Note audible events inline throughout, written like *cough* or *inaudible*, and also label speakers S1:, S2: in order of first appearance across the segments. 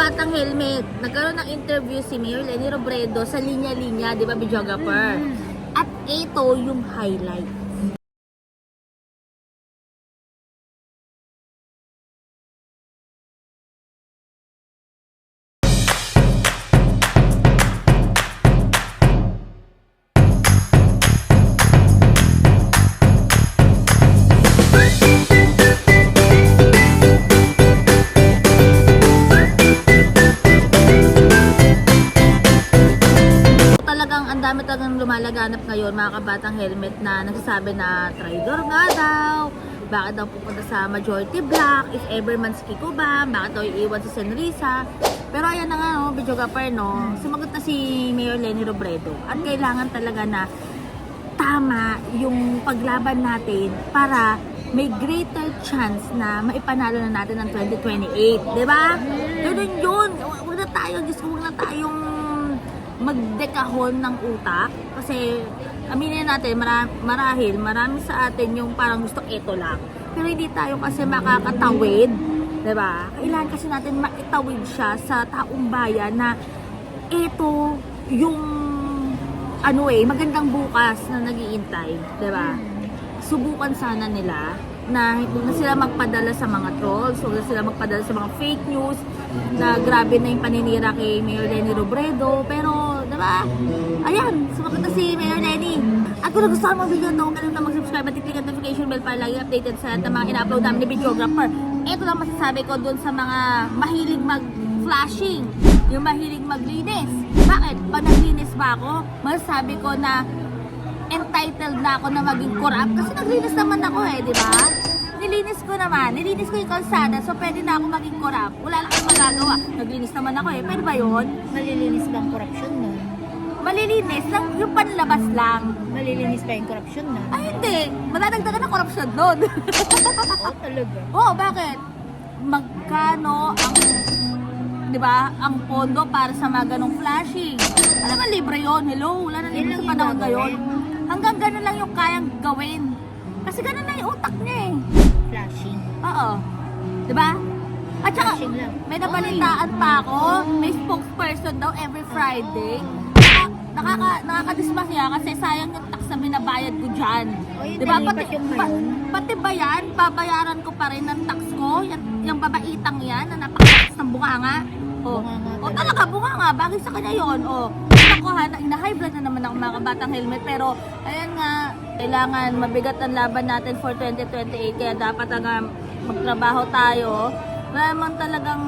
S1: kabatang helmet, nagkaroon ng interview si Mayor Lenny Robredo sa linya-linya, di ba, videographer? At ito yung highlight. Dami talagang lumalaganap ngayon mga kabatang helmet na nagsasabi na traitor nga daw, bakit daw pupunta sa majority block, if ever man si Kiko ba, bakit daw iiwan si Senrisa. Pero ayan na nga, no, videographer, no, sumagot na si Mayor Lenny Robredo at kailangan talaga na tama yung paglaban natin para may greater chance na maipanalo na natin ng 2028, di ba? Ganun yun. Huwag na tayo, Diyos ko, huwag na tayong magdekahon ng utak. Kasi, aminin natin, mara, marahil, marami sa atin yung parang gusto ito lang. Pero hindi tayo kasi makakatawid, di ba? Kailangan kasi natin maitawid siya sa taong bayan na ito yung ano eh, magandang bukas na nagiintay, 'di ba? Subukan sana nila na huwag na sila magpadala sa mga trolls, huwag na sila magpadala sa mga fake news na grabe na yung paninira kay Mayor Lenny Robredo. Pero, ba? Ayan, sumagot na si Mayor Lenny. At kung nagustuhan mo video ito, kalim na mag-subscribe at i-click ang notification bell para lagi updated sa lahat ng mga ina-upload namin ni videographer. Ito lang masasabi ko dun sa mga mahilig mag-flashing, yung mahilig maglinis. Bakit? Pag naglinis ba ako, masasabi ko na entitled na ako na maging corrupt kasi naglinis naman ako eh, di ba? Ko naman, nilinis ko yung kalsada, so pwede na ako maging corrupt. Wala lang akong magagawa. Naglinis naman ako eh, pwede ba yun?
S2: Malilinis ba ang korupsyon nun?
S1: Malilinis lang, yung panlabas lang.
S2: Malilinis ba yung korupsyon nun?
S1: Ay hindi, madadagdagan ng korupsyon doon. *laughs*
S2: Oo, talaga.
S1: Oo, bakit? Magkano ang, di ba, ang pondo para sa mga ganong flashing? Alam mo, libre yon Hello, wala na libre sa panahon ngayon. Hanggang ganun lang yung kayang gawin. Kasi ganun na yung utak niya eh.
S2: Flashing.
S1: Oo. Di ba? At saka,
S2: Flashing lang.
S1: may nabalitaan pa ako, may spokesperson daw every Friday. Nakaka, nakaka, nakakadismasya kasi sayang yung tax na binabayad ko dyan.
S2: O, yun,
S1: Di ba?
S2: nalipat
S1: Pati,
S2: yung ngayon.
S1: pati ba yan, babayaran ko pa rin ng tax ko? Yung, yung babaitang yan na napakataas ng bunganga? O,
S2: Bunganga
S1: o
S2: talaga.
S1: talaga, bunganga. Bagay sa kanya yun. O, ako ha, na, high blood na naman ako mga kabatang helmet. Pero, ayan nga, kailangan mabigat ang laban natin for 2028. Kaya dapat nga magtrabaho tayo. Wala naman talagang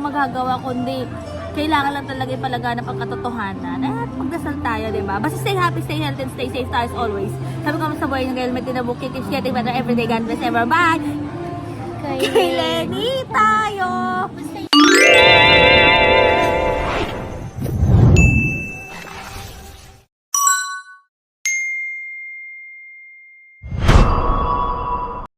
S1: magagawa kundi kailangan lang talaga ipalaganap ang katotohanan. At magdasal tayo, di ba? Basta stay happy, stay healthy, and stay safe tayo as always. Sabi ko sa buhay ng helmet, tinabuk, keeps getting better every day. God bless ever. Bye!
S2: Kay
S1: Kay